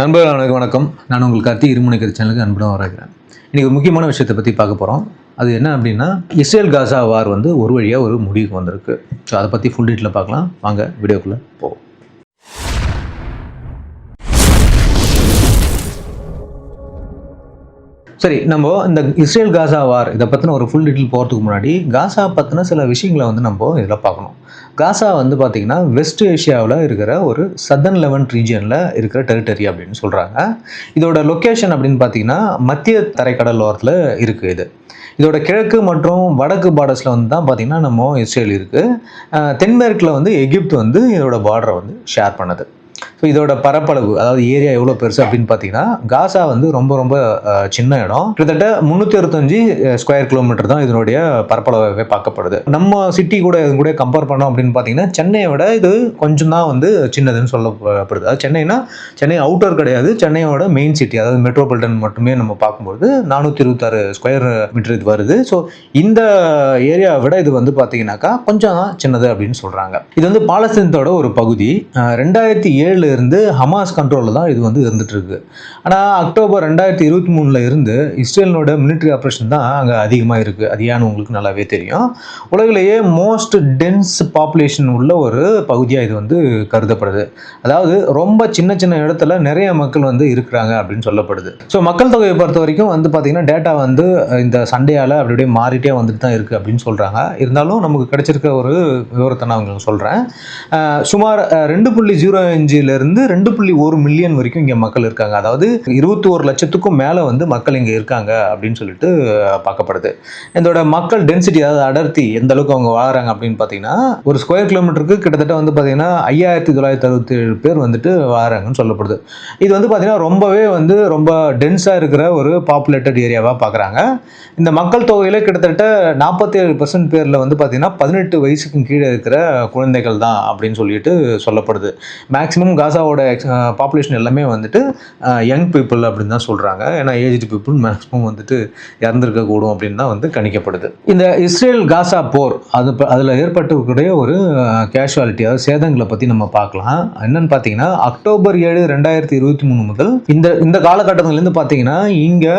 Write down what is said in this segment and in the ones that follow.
நண்பர்கள் அனைவருக்கும் வணக்கம். நான் உங்கள் கார்த்தி இருமுனைக்கிற சேனலுக்கு அன்புடன் வரவேற்கிறேன். இன்றைக்கி ஒரு முக்கியமான விஷயத்தை பற்றி பார்க்க போகிறோம் அது என்ன அப்படின்னா இஸ்ரேல் காசா வார் வந்து ஒரு வழியாக ஒரு முடிவுக்கு வந்திருக்கு. ஸோ அதை பற்றி ஃபுல் டீட்டெயில் பார்க்கலாம். வாங்க வீடியோக்குள்ளே போவோம். சரி நம்ம இந்த இஸ்ரேல் காசா வார் இதை பற்றின ஒரு ஃபுல் டீட்டெயில் போகிறதுக்கு முன்னாடி காசா பற்றின சில விஷயங்களை வந்து நம்ம இதில் பார்க்கணும். காசா வந்து பார்த்திங்கன்னா வெஸ்ட் ஏஷியாவில் இருக்கிற ஒரு சதன் லெவன் ரீஜியனில் இருக்கிற டெரிட்டரி அப்படின்னு சொல்கிறாங்க இதோட லொக்கேஷன் அப்படின்னு பார்த்தீங்கன்னா மத்திய தரைக்கடல் ஓரத்தில் இருக்குது இது. இதோட கிழக்கு மற்றும் வடக்கு பார்டர்ஸில் வந்து தான் பார்த்திங்கன்னா நம்ம இஸ்ரேல் இருக்குது தென்மேற்கில் வந்து எகிப்து வந்து இதோட பார்டரை வந்து ஷேர் பண்ணுது. ஸோ இதோட பரப்பளவு அதாவது ஏரியா எவ்வளோ பெருசு அப்படின்னு பார்த்தீங்கன்னா காசா வந்து ரொம்ப ரொம்ப சின்ன இடம். கிட்டத்தட்ட முந்நூற்றி அறுபத்தஞ்சு ஸ்கொயர் கிலோமீட்டர் தான் இதனுடைய பரப்பளவாகவே பார்க்கப்படுது. நம்ம சிட்டி கூட இது கூட கம்பேர் பண்ணோம் அப்படின்னு பார்த்தீங்கன்னா சென்னையை விட இது கொஞ்சம் தான் வந்து சின்னதுன்னு சொல்லப்படுது. அதாவது சென்னைனா சென்னை அவுட்டர் கிடையாது. சென்னையோட மெயின் சிட்டி அதாவது மெட்ரோபாலிட்டன் மட்டுமே நம்ம பார்க்கும்போது நானூற்றி இருபத்தாறு ஸ்கொயர் மீட்டர் இது வருது. ஸோ இந்த ஏரியாவை விட இது வந்து பார்த்தீங்கன்னாக்கா கொஞ்சம் தான் சின்னது அப்படின்னு சொல்கிறாங்க இது வந்து பாலஸ்தீனத்தோட ஒரு பகுதி. ரெண்டாயிரத்தி ஏழு இருந்து ஹமாஸ் கண்ட்ரோலில் தான் இது வந்து இருந்துகிட்ருக்கு ஆனால் அக்டோபர் ரெண்டாயிரத்தி இருபத்தி மூணில் இருந்து இஸ்ரேலினோட மிலிட்ரி ஆப்ரேஷன் தான் அங்கே அதிகமாக இருக்குது அது ஏன்னு உங்களுக்கு நல்லாவே தெரியும். உலகிலேயே மோஸ்ட் டென்ஸ் பாப்புலேஷன் உள்ள ஒரு பகுதியாக இது வந்து கருதப்படுது. அதாவது ரொம்ப சின்ன சின்ன இடத்துல நிறைய மக்கள் வந்து இருக்கிறாங்க அப்படின்னு சொல்லப்படுது. ஸோ மக்கள் தொகையை பொறுத்த வரைக்கும் வந்து பார்த்திங்கன்னா டேட்டா வந்து இந்த சண்டையால் அப்படி அப்படியே மாறிட்டே வந்துட்டு தான் இருக்குது அப்படின்னு சொல்கிறாங்க இருந்தாலும் நமக்கு கிடைச்சிருக்க ஒரு விவரத்தை நான் உங்களுக்கு சொல்கிறேன் சுமார் ரெண்டு புள்ளி ஜீரோ இருந்து ரெண்டு புள்ளி ஒரு மில்லியன் வரைக்கும் இங்கே மக்கள் இருக்காங்க. அதாவது இருபத்தி ஒரு லட்சத்துக்கும் மேலே வந்து மக்கள் இங்கே இருக்காங்க அப்படின்னு சொல்லிட்டு பார்க்கப்படுது. இதோட மக்கள் டென்சிட்டி அதாவது அடர்த்தி எந்த அளவுக்கு அவங்க வாழறாங்க அப்படின்னு பார்த்தீங்கன்னா ஒரு ஸ்கொயர் கிலோமீட்டருக்கு கிட்டத்தட்ட வந்து பார்த்தீங்கன்னா ஐயாயிரத்தி தொள்ளாயிரத்தி அறுபத்தி ஏழு பேர் வந்துட்டு வாழ்கிறாங்கன்னு சொல்லப்படுது. இது வந்து பார்த்தீங்கன்னா ரொம்பவே வந்து ரொம்ப டென்ஸாக இருக்கிற ஒரு பாப்புலேட்டட் ஏரியாவாக பார்க்குறாங்க இந்த மக்கள் தொகையில் கிட்டத்தட்ட நாற்பத்தி ஏழு பர்சன்ட் பேரில் வந்து பார்த்தீங்கன்னா பதினெட்டு வயசுக்கும் கீழே இருக்கிற குழந்தைகள் தான் அப்படின்னு சொல்லிட்டு சொல்லப்படுது. மேக்ஸிமம் காசாவோட பாப்புலேஷன் எல்லாமே வந்துட்டு யங் பீப்புள் அப்படின்னு தான் சொல்கிறாங்க ஏன்னா ஏஜ்டு பீப்புள் மேக்ஸிமம் வந்துட்டு இறந்துருக்க கூடும் அப்படின்னு தான் வந்து கணிக்கப்படுது. இந்த இஸ்ரேல் காசா போர் அது அதில் ஏற்பட்டக்கூடிய ஒரு கேஷுவாலிட்டி அதாவது சேதங்களை பற்றி நம்ம பார்க்கலாம். என்னன்னு பார்த்தீங்கன்னா அக்டோபர் ஏழு ரெண்டாயிரத்தி இருபத்தி மூணு முதல் இந்த இந்த காலகட்டத்திலேருந்து பார்த்தீங்கன்னா இங்கே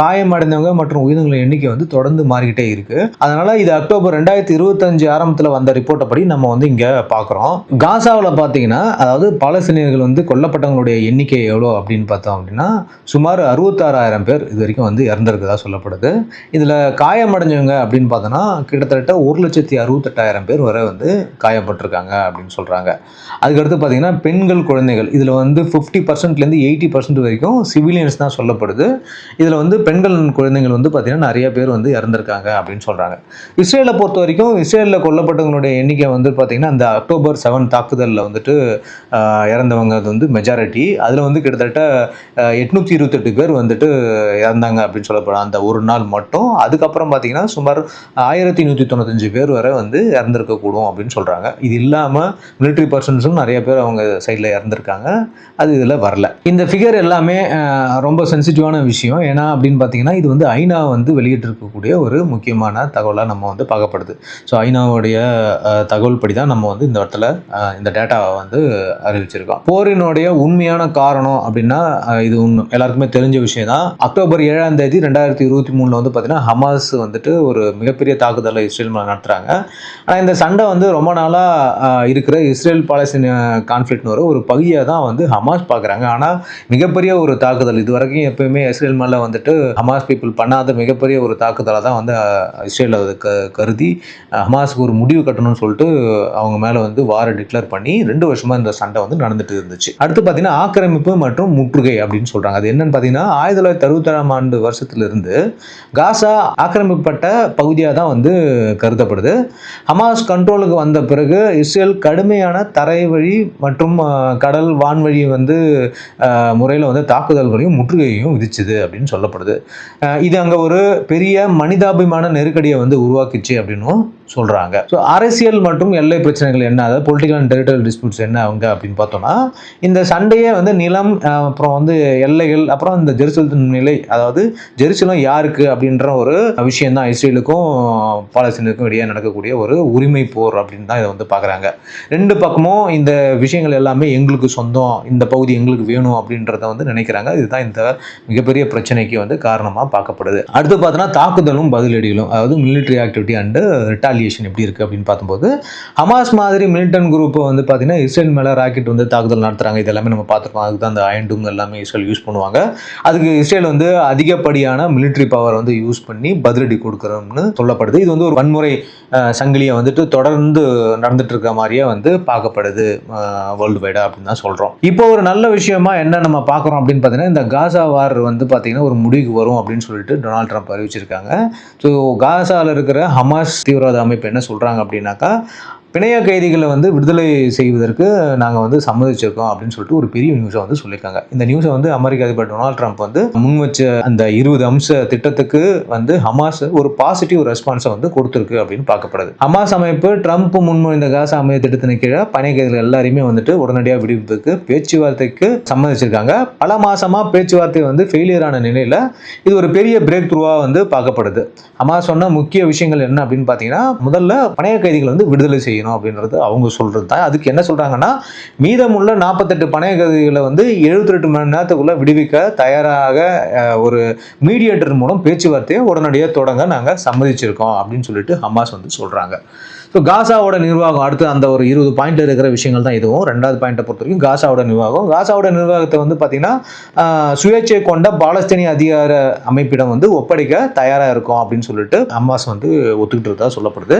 காயமடைந்தவங்க மற்றும் உயிரினங்களின் எண்ணிக்கை வந்து தொடர்ந்து மாறிக்கிட்டே இருக்குது அதனால் இது அக்டோபர் ரெண்டாயிரத்தி இருபத்தஞ்சு ஆரம்பத்தில் வந்த ரிப்போர்ட்டை படி நம்ம வந்து இங்கே பார்க்குறோம். காசாவில் பார்த்தீங்கன்னா அதாவது பல பாலஸ்தீனியர்கள் வந்து கொல்லப்பட்டவங்களுடைய எண்ணிக்கை எவ்வளோ அப்படின்னு பார்த்தோம் அப்படின்னா சுமார் அறுபத்தாறாயிரம் பேர் இது வரைக்கும் வந்து இறந்துருக்கதா சொல்லப்படுது. இதில் காயமடைஞ்சவங்க அப்படின்னு பார்த்தோன்னா கிட்டத்தட்ட ஒரு லட்சத்தி அறுபத்தெட்டாயிரம் பேர் வரை வந்து காயப்பட்டிருக்காங்க அப்படின்னு சொல்கிறாங்க அதுக்கடுத்து பார்த்தீங்கன்னா பெண்கள் குழந்தைகள் இதில் வந்து ஃபிஃப்டி பர்சன்ட்லேருந்து எயிட்டி பர்சன்ட் வரைக்கும் சிவிலியன்ஸ் தான் சொல்லப்படுது. இதில் வந்து பெண்கள் குழந்தைகள் வந்து பார்த்திங்கன்னா நிறைய பேர் வந்து இறந்துருக்காங்க அப்படின்னு சொல்கிறாங்க இஸ்ரேலை பொறுத்த வரைக்கும் இஸ்ரேலில் கொல்லப்பட்டவங்களுடைய எண்ணிக்கை வந்து பார்த்திங்கன்னா அந்த அக்டோபர் செவன் தாக்குதலில் வந்துட்டு இறந்தவங்க அது வந்து மெஜாரிட்டி அதில் வந்து கிட்டத்தட்ட எட்நூற்றி இருபத்தெட்டு பேர் வந்துட்டு இறந்தாங்க அப்படின்னு சொல்லப்படும். அந்த ஒரு நாள் மட்டும். அதுக்கப்புறம் பார்த்தீங்கன்னா சுமார் ஆயிரத்தி நூற்றி தொண்ணூத்தஞ்சு பேர் வரை வந்து இறந்துருக்கக்கூடும் அப்படின்னு சொல்கிறாங்க இது இல்லாமல் மிலிட்ரி பர்சன்ஸும் நிறைய பேர் அவங்க சைடில் இறந்துருக்காங்க. அது இதில் வரல. இந்த ஃபிகர் எல்லாமே ரொம்ப சென்சிட்டிவான விஷயம். ஏன்னா அப்படின்னு பார்த்தீங்கன்னா இது வந்து ஐநா வந்து வெளியிட்டிருக்கக்கூடிய ஒரு முக்கியமான தகவலாக நம்ம வந்து பார்க்கப்படுது. ஸோ ஐநாவுடைய தகவல் படி தான் நம்ம வந்து இந்த இடத்துல இந்த டேட்டாவை வந்து அறிவிச்சிருக்கோம் போரினுடைய உண்மையான காரணம் அப்படின்னா இது ஒன்று எல்லாருக்குமே தெரிஞ்ச விஷயம் தான் அக்டோபர் ஏழாம் தேதி ரெண்டாயிரத்தி இருபத்தி மூணில் வந்து பார்த்தீங்கன்னா ஹமாஸ் வந்துட்டு ஒரு மிகப்பெரிய தாக்குதலை இஸ்ரேல் மேலே நடத்துகிறாங்க ஆனால் இந்த சண்டை வந்து ரொம்ப நாளாக இருக்கிற இஸ்ரேல் பாலஸ்தீன கான்ஃப்ளிக்ட்னு வர ஒரு பகுதியாக தான் வந்து ஹமாஸ் பார்க்குறாங்க ஆனால் மிகப்பெரிய ஒரு தாக்குதல். இது வரைக்கும் எப்பயுமே இஸ்ரேல் மேலே வந்துட்டு ஹமாஸ் பீப்புள் பண்ணாத மிகப்பெரிய ஒரு தாக்குதலாக தான் வந்து இஸ்ரேலில் இஸ்ரேல் அதை க கருதி ஹமாஸுக்கு ஒரு முடிவு கட்டணும்னு சொல்லிட்டு அவங்க மேலே வந்து வாரை டிக்ளேர் பண்ணி ரெண்டு வருஷமாக இந்த சண்டை வந்து நடந்துட்டு இருந்துச்சு அடுத்து பார்த்தீங்கன்னா ஆக்கிரமிப்பு மற்றும் முற்றுகை அப்படின்னு சொல்கிறாங்க அது என்னன்னு பார்த்தீங்கன்னா ஆயிரத்தி தொள்ளாயிரத்தி அறுபத்தேழாம் ஆண்டு வருஷத்துலேருந்து காசா ஆக்கிரமிக்கப்பட்ட பகுதியாக தான் வந்து கருதப்படுது. ஹமாஸ் கண்ட்ரோலுக்கு வந்த பிறகு இஸ்ரேல் கடுமையான தரை வழி மற்றும் கடல் வான்வழி வந்து முறையில் வந்து தாக்குதல்களையும் முற்றுகையையும் விதிச்சுது அப்படின்னு சொல்லப்படுது. இது அங்கே ஒரு பெரிய மனிதாபிமான நெருக்கடியை வந்து உருவாக்கிச்சு அப்படின்னும் சொல்கிறாங்க ஸோ அரசியல் மற்றும் எல்லை பிரச்சனைகள் என்ன? அதாவது பொலிட்டிக்கல் அண்ட் டெரிட்டரியல் டிஸ்பியூட்ஸ் என்ன அவங்க அப்படின்னு பார்த்தோம்னா இந்த சண்டையே வந்து நிலம் அப்புறம் வந்து எல்லைகள் அப்புறம் இந்த ஜெருசலத்தின் நிலை அதாவது ஜெருசலம் யாருக்கு அப்படின்ற ஒரு விஷயம் தான் இஸ்ரேலுக்கும் பாலஸ்தீனுக்கும் இடையே நடக்கக்கூடிய ஒரு உரிமை போர் அப்படின்னு தான் இதை வந்து பார்க்குறாங்க. ரெண்டு பக்கமும் இந்த விஷயங்கள் எல்லாமே எங்களுக்கு சொந்தம் இந்த பகுதி எங்களுக்கு வேணும் அப்படின்றத வந்து நினைக்கிறாங்க. இதுதான் இந்த மிகப்பெரிய பிரச்சனைக்கு வந்து காரணமாக பார்க்கப்படுது. அடுத்து பார்த்தோன்னா தாக்குதலும் பதிலடிகளும் அதாவது மிலிட்டரி ஆக்டிவிட்டி அண்டு ரிட்டாலியேஷன் எப்படி இருக்குது அப்படின்னு பார்க்கும்போது ஹமாஸ் மாதிரி மிலிட்டன் குரூப்பை வந்து பார்த்தீங்கன்னா இஸ்ரேல் மேலே ராக்கெட் வந்து தாக்குதல் நடத்துகிறாங்க இது எல்லாமே நம்ம பார்த்துருக்கோம். அதுக்கு தான் அந்த அயன் எல்லாமே இஸ்ரேல் யூஸ் பண்ணுவாங்க. அதுக்கு இஸ்ரேல் வந்து அதிகப்படியான மிலிட்ரி பவர் வந்து யூஸ் பண்ணி பதிலடி கொடுக்குறோம்னு சொல்லப்படுது. இது வந்து ஒரு வன்முறை சங்கிலியை வந்துட்டு தொடர்ந்து நடந்துட்டு இருக்க மாதிரியே வந்து பார்க்கப்படுது வேர்ல்டு வைடா அப்படின்னு தான் சொல்கிறோம் இப்போ ஒரு நல்ல விஷயமா என்ன நம்ம பார்க்குறோம் அப்படின்னு பார்த்தீங்கன்னா இந்த காசா வார் வந்து பார்த்தீங்கன்னா ஒரு முடிவுக்கு வரும் அப்படின்னு சொல்லிட்டு டொனால்ட் ட்ரம்ப் அறிவிச்சிருக்காங்க. ஸோ காசாவில் இருக்கிற ஹமாஸ் தீவிரவாத அமைப்பு என்ன சொல்கிறாங்க அப்படின்னாக்கா பிணைய கைதிகளை வந்து விடுதலை செய்வதற்கு நாங்கள் வந்து சம்மதிச்சிருக்கோம் அப்படின்னு சொல்லிட்டு ஒரு பெரிய நியூஸை வந்து சொல்லியிருக்காங்க. இந்த நியூஸை வந்து அமெரிக்க அதிபர் டொனால்ட் ட்ரம்ப் வந்து முன் வச்ச அந்த இருபது அம்ச திட்டத்துக்கு வந்து ஹமாஸ் ஒரு பாசிட்டிவ் ரெஸ்பான்ஸை வந்து கொடுத்துருக்கு அப்படின்னு பார்க்கப்படுது. ஹமாஸ் அமைப்பு ட்ரம்ப் முன்மொழிந்த காசா அமைய திட்டத்தின் கீழே பிணைய கைதிகள் எல்லாருமே வந்துட்டு உடனடியாக விடுவிப்புக்கு பேச்சுவார்த்தைக்கு சம்மதிச்சிருக்காங்க. பல மாசமா பேச்சுவார்த்தை வந்து ஃபெயிலியர் ஆன நிலையில இது ஒரு பெரிய பிரேக் த்ரூவாக வந்து பார்க்கப்படுது. ஹமாஸ் சொன்ன முக்கிய விஷயங்கள் என்ன அப்படின்னு பார்த்தீங்கன்னா முதல்ல பணைய கைதிகள் வந்து விடுதலை செய்யணும். அப்படின்றது அவங்க சொல்கிறது தான். அதுக்கு என்ன சொல்கிறாங்கன்னா மீதமுள்ள நாற்பத்தெட்டு பணையகதிகளை வந்து எழுபத்தெட்டு மணி நேரத்துக்குள்ளே விடுவிக்க தயாராக ஒரு மீடியேட்டர் மூலம் பேச்சுவார்த்தையை உடனடியாக தொடங்க நாங்கள் சம்மதிச்சிருக்கோம் அப்படின்னு சொல்லிட்டு ஹமாஸ் வந்து சொல்கிறாங்க ஸோ காசாவோட நிர்வாகம் அடுத்து அந்த ஒரு இருபது பாயிண்ட்ல இருக்கிற விஷயங்கள் தான் இதுவும். ரெண்டாவது பாயிண்ட்டை பொறுத்த வரைக்கும் காசாவோட நிர்வாகம். காசாவோட நிர்வாகத்தை வந்து பார்த்தீங்கன்னா சுயேட்சை கொண்ட பாலஸ்தீனிய அதிகார அமைப்பிடம் வந்து ஒப்படைக்க தயாராக இருக்கும் அப்படின்னு சொல்லிட்டு ஹமாஸ் வந்து ஒத்துக்கிட்டு இருக்கதா சொல்லப்படுது.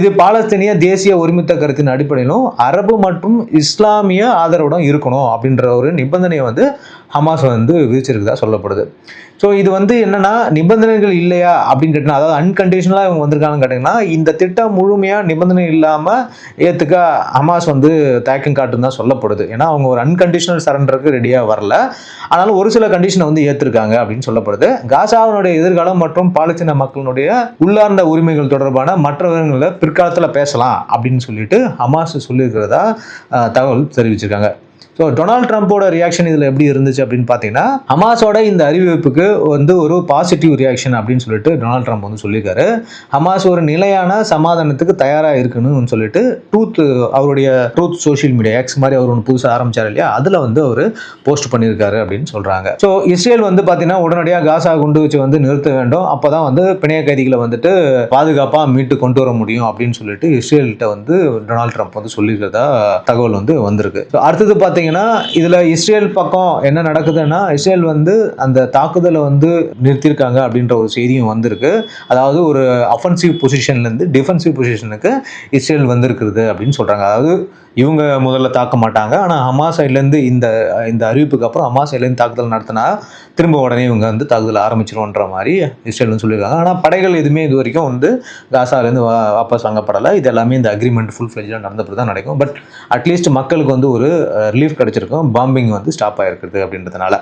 இது பாலஸ்தீனிய தேசிய ஒருமித்த கருத்தின் அடிப்படையிலும் அரபு மற்றும் இஸ்லாமிய ஆதரவுடன் இருக்கணும் அப்படின்ற ஒரு நிபந்தனையை வந்து ஹமாஸ் வந்து விதிச்சிருக்கதா சொல்லப்படுது. ஸோ இது வந்து என்னன்னா நிபந்தனைகள் இல்லையா அப்படின்னு கேட்டினா அதாவது அன்கண்டிஷனலாக இவங்க வந்திருக்காங்கன்னு கேட்டிங்கன்னா இந்த திட்டம் முழுமையாக நிபந்தனை இல்லாமல் ஏற்றுக்க ஹமாஸ் வந்து தயக்கம் காட்டுன்னு தான் சொல்லப்படுது. ஏன்னா அவங்க ஒரு அன்கண்டிஷனல் சரண்டருக்கு ரெடியாக வரல. ஆனாலும் ஒரு சில கண்டிஷனை வந்து ஏற்றிருக்காங்க அப்படின்னு சொல்லப்படுது. காசாவினுடைய எதிர்காலம் மற்றும் பாலஸ்தீன மக்களினுடைய உள்ளார்ந்த உரிமைகள் தொடர்பான மற்ற விவரங்களை பிற்காலத்தில் பேசலாம் அப்படின்னு சொல்லிட்டு ஹமாஸ் சொல்லியிருக்கிறதா தகவல் தெரிவிச்சிருக்காங்க. ஸோ டொனால்ட் ட்ரம்ப்போட ரியாக்ஷன் இதில் எப்படி இருந்துச்சு அப்படின்னு பார்த்தீங்கன்னா ஹமாஸோட இந்த அறிவிப்புக்கு வந்து ஒரு பாசிட்டிவ் ரியாக்ஷன் அப்படின்னு சொல்லிட்டு டொனால்ட் ட்ரம்ப் வந்து சொல்லியிருக்காரு. ஹமாஸ் ஒரு நிலையான சமாதானத்துக்கு தயாராக இருக்குன்னு சொல்லிட்டு ட்ரூத் அவருடைய ட்ரூத் சோஷியல் மீடியா எக்ஸ் மாதிரி அவர் ஒன்று புதுசாக ஆரம்பிச்சார் இல்லையா? அதில் வந்து அவர் போஸ்ட் பண்ணியிருக்காரு அப்படின்னு சொல்கிறாங்க ஸோ இஸ்ரேல் வந்து பார்த்தீங்கன்னா உடனடியாக காசா குண்டு வச்சு வந்து நிறுத்த வேண்டும். அப்போ தான் வந்து பிணைய கைதிகளை வந்துட்டு பாதுகாப்பாக மீட்டு கொண்டு வர முடியும் அப்படின்னு சொல்லிட்டு இஸ்ரேல்கிட்ட வந்து டொனால்ட் ட்ரம்ப் வந்து சொல்லியிருக்கிறதா தகவல் வந்து வந்திருக்கு. ஸோ அடுத்தது பார்த்தீங்கன்னா இதில் இஸ்ரேல் பக்கம் என்ன நடக்குதுன்னா இஸ்ரேல் வந்து அந்த தாக்குதலை வந்து நிறுத்தியிருக்காங்க அப்படின்ற ஒரு செய்தியும் வந்திருக்கு. அதாவது ஒரு அஃபென்சிவ் பொசிஷன்லேருந்து டிஃபென்சிவ் பொசிஷனுக்கு இஸ்ரேல் வந்திருக்கிறது அப்படின்னு சொல்கிறாங்க அதாவது இவங்க முதல்ல தாக்க மாட்டாங்க. ஆனால் ஹமா சைட்லேருந்து இந்த இந்த அறிவிப்புக்கு அப்புறம் ஹமா சைட்லேருந்து தாக்குதல் நடத்தினா திரும்ப உடனே இவங்க வந்து தாக்குதல் ஆரம்பிச்சிருவோன்ற மாதிரி இஸ்ரேல் வந்து சொல்லியிருக்காங்க. ஆனால் படைகள் எதுவுமே இது வரைக்கும் வந்து காசாலேருந்து வா வாபஸ் வாங்கப்படலை. இது எல்லாமே இந்த அக்ரிமெண்ட் ஃபுல் ஃப்ளெஜாக நடந்தபடி தான் நடக்கும் பட் அட்லீஸ்ட் மக்களுக்கு வந்து ஒரு uh, ரிலீஃப் கிடைச்சிருக்கும். பாம்பிங் வந்து ஸ்டாப் ஆகிருக்குது அப்படின்றதுனால.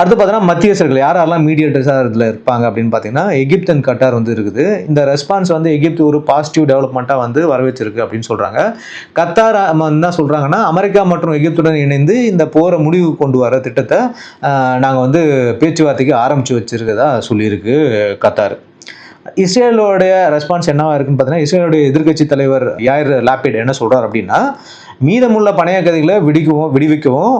அடுத்து பார்த்தீங்கன்னா மத்தியஸ்தர்கள் யார் யாரெல்லாம் மீடியேட்டர்ஸாக இதில் இருப்பாங்க அப்படின்னு பார்த்தீங்கன்னா எகிப்த் அண்ட் கட்டார் வந்து இருக்குது. இந்த ரெஸ்பான்ஸ் வந்து எகிப்து ஒரு பாசிட்டிவ் டெவலப்மெண்ட்டாக வந்து வரவேற்றிருக்கு அப்படின்னு சொல்கிறாங்க கத்தார் என்ன சொல்கிறாங்கன்னா அமெரிக்கா மற்றும் எகிப்துடன் இணைந்து இந்த போரை முடிவு கொண்டு வர திட்டத்தை நாங்கள் வந்து பேச்சுவார்த்தைக்கு ஆரம்பித்து வச்சுருக்கதா சொல்லியிருக்கு கத்தார். இஸ்ரேலோடைய ரெஸ்பான்ஸ் என்னவா இருக்குன்னு பார்த்தீங்கன்னா இஸ்ரேலுடைய எதிர்க்கட்சி தலைவர் யார் லாபிட் என்ன சொல்கிறார் அப்படின்னா மீதமுள்ள பணைய கதைகளை விடிக்கவும் விடுவிக்கவும்.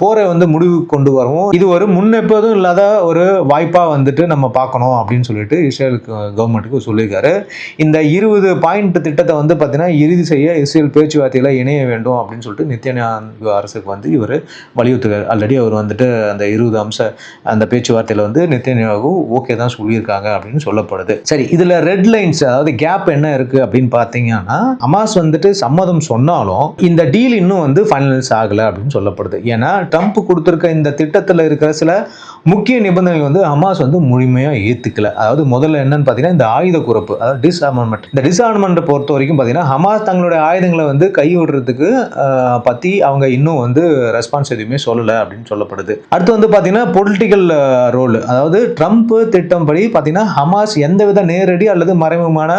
போரை வந்து முடிவு கொண்டு வரவும். இது ஒரு முன்னெப்போதும் இல்லாத ஒரு வாய்ப்பாக வந்துட்டு நம்ம பார்க்கணும் அப்படின்னு சொல்லிட்டு இஸ்ரேலுக்கு கவர்மெண்ட்டுக்கு சொல்லியிருக்காரு. இந்த இருபது பாயிண்ட் திட்டத்தை வந்து பார்த்தீங்கன்னா இறுதி செய்ய இஸ்ரேல் பேச்சுவார்த்தையில் இணைய வேண்டும் அப்படின்னு சொல்லிட்டு நித்யானந்து அரசுக்கு வந்து இவர் வலியுறுத்துக்காரு ஆல்ரெடி அவர் வந்துட்டு அந்த இருபது அம்ச அந்த பேச்சுவார்த்தையில் வந்து நித்யானயாகு ஓகே தான் சொல்லியிருக்காங்க அப்படின்னு சொல்லப்படுது. சரி இதில் ரெட் லைன்ஸ் அதாவது கேப் என்ன இருக்குது அப்படின்னு பார்த்தீங்கன்னா அமாஸ் வந்துட்டு சம்மதம் சொன்னாலும் இந்த இந்த டீல் இன்னும் வந்து ஃபைனலைஸ் ஆகலை அப்படின்னு சொல்லப்படுது. ஏன்னா ட்ரம்ப் கொடுத்துருக்க இந்த திட்டத்தில் இருக்கிற சில முக்கிய நிபந்தனைகள் வந்து ஹமாஸ் வந்து முழுமையாக ஏற்றுக்கல அதாவது முதல்ல என்னன்னு பார்த்தீங்கன்னா இந்த ஆயுத குறப்பு அதாவது டிஸ்ஆர்மெண்ட் இந்த டிஸ்ஆர்மெண்ட்டை பொறுத்த வரைக்கும் பார்த்தீங்கன்னா ஹமாஸ் தங்களுடைய ஆயுதங்களை வந்து கைவிடுறதுக்கு ஆஹ், பற்றி அவங்க இன்னும் வந்து ரெஸ்பான்ஸ் எதுவுமே சொல்லலை அப்படின்னு சொல்லப்படுது. அடுத்து வந்து பார்த்தீங்கன்னா பொலிட்டிக்கல் ரோல் அதாவது ட்ரம்ப் திட்டம் படி பார்த்தீங்கன்னா ஹமாஸ் எந்தவித நேரடி அல்லது மறைமுகமான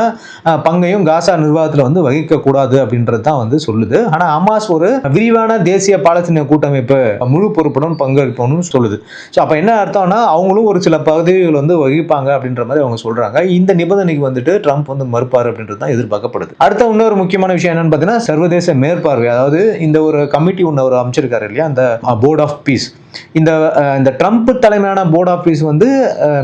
பங்கையும் காசா நிர்வாகத்தில் வந்து வகிக்கக்கூடாது அப்படின்றது தான் வந்து சொல்லுது. ஆனால் ஹமாஸ் ஒரு விரிவான தேசிய பாலஸ்தீன கூட்டமைப்பு முழு பொறுப்புடன் பங்கேற்போம்னு சொல்லுது. ஸோ அப்போ என்ன அர்த்தம்னா அவங்களும் ஒரு சில பகுதிகள் வந்து வகிப்பாங்க அப்படின்ற மாதிரி அவங்க சொல்றாங்க. இந்த நிபந்தனைக்கு வந்துட்டு ட்ரம்ப் வந்து மறுப்பார் அப்படின்றது தான் எதிர்பார்க்கப்படுது. அடுத்த இன்னொரு முக்கியமான விஷயம் என்னன்னு பார்த்தீங்கன்னா சர்வதேச மேற்பார்வை. அதாவது இந்த ஒரு கமிட்டி ஒன்று அவர் அமைச்சிருக்காரு இல்லையா? அந்த போர்ட் ஆஃப் பீஸ் இந்த இந்த ட்ரம்ப் தலைமையான போர்ட் ஆஃபீஸ் வந்து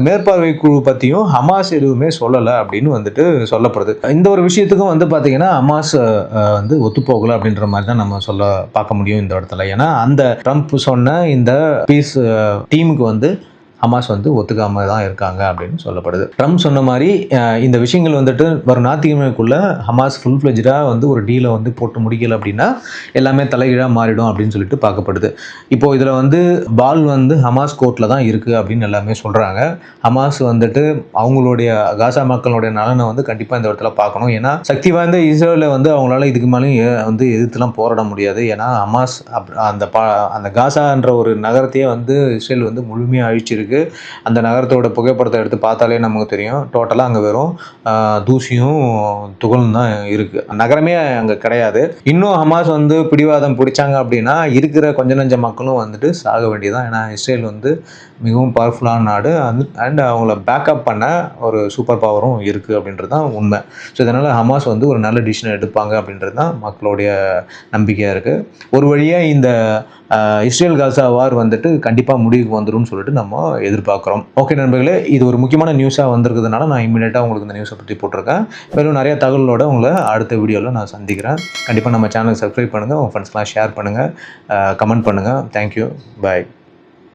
மேற்பார்வை குழு பற்றியும் ஹமாஸ் எதுவுமே சொல்லலை அப்படின்னு வந்துட்டு சொல்லப்படுது. இந்த ஒரு விஷயத்துக்கும் வந்து பார்த்தீங்கன்னா ஹமாஸ் வந்து ஒத்துப்போகலை அப்படின்ற மாதிரி தான் நம்ம சொல்ல பார்க்க முடியும் இந்த இடத்துல. ஏன்னா அந்த ட்ரம்ப் சொன்ன இந்த பீஸ் டீமுக்கு வந்து ஹமாஸ் வந்து ஒத்துக்காம தான் இருக்காங்க அப்படின்னு சொல்லப்படுது. ட்ரம்ப் சொன்ன மாதிரி இந்த விஷயங்கள் வந்துட்டு வரும் ஞாயிற்றுக்கிழமைக்குள்ள ஹமாஸ் ஃபுல் ஃப்ளெஜாக வந்து ஒரு டீலை வந்து போட்டு முடிக்கல அப்படின்னா எல்லாமே தலைகீழாக மாறிடும் அப்படின்னு சொல்லிட்டு பார்க்கப்படுது. இப்போ இதில் வந்து பால் வந்து ஹமாஸ் கோர்ட்டில் தான் இருக்குது அப்படின்னு எல்லாமே சொல்கிறாங்க ஹமாஸ் வந்துட்டு அவங்களுடைய காசா மக்களுடைய நலனை வந்து கண்டிப்பாக இந்த இடத்துல பார்க்கணும். ஏன்னா சக்தி வாய்ந்த இஸ்ரேலில் வந்து அவங்களால இதுக்கு மேலேயும் வந்து எதிர்த்துலாம் போராட முடியாது. ஏன்னா ஹமாஸ் அப் அந்த பா அந்த காசான்ற ஒரு நகரத்தையே வந்து இஸ்ரேல் வந்து முழுமையாக அழிச்சிருக்கு. அந்த நகரத்தோட புகைப்படத்தை எடுத்து பார்த்தாலே நமக்கு தெரியும். டோட்டலாக அங்கே வெறும் தூசியும் துகளும் தான் இருக்குது நகரமே அங்கே கிடையாது. இன்னும் ஹமாஸ் வந்து பிடிவாதம் பிடிச்சாங்க அப்படின்னா இருக்கிற கொஞ்ச நஞ்ச மக்களும் வந்துட்டு சாக வேண்டியதான் ஏன்னா இஸ்ரேல் வந்து மிகவும் பவர்ஃபுல்லான நாடு. அண்ட் அவங்கள பேக்கப் பண்ண ஒரு சூப்பர் பவரும் இருக்குது அப்படின்றது தான் உண்மை. ஸோ இதனால் ஹமாஸ் வந்து ஒரு நல்ல டிசிஷன் எடுப்பாங்க அப்படின்றது தான் மக்களுடைய நம்பிக்கையாக இருக்குது ஒரு வழியாக இந்த இஸ்ரேல் காசா வார் வந்துட்டு கண்டிப்பாக முடிவுக்கு வந்துடும் சொல்லிட்டு நம்ம எதிர்பார்க்குறோம். ஓகே நண்பர்களே இது ஒரு முக்கியமான நியூஸாக வந்திருக்கிறதுனால நான் இமீடியட்டாக உங்களுக்கு இந்த நியூஸை பற்றி போட்டிருக்கேன். மேலும் நிறைய தகவலோட உங்களை அடுத்த வீடியோவில் நான் சந்திக்கிறேன். கண்டிப்பாக நம்ம சேனலுக்கு சப்ஸ்கிரைப் பண்ணுங்கள் உங்கள் ஃப்ரெண்ட்ஸ்லாம் ஷேர் பண்ணுங்கள் கமெண்ட் பண்ணுங்கள் தேங்க்யூ பாய்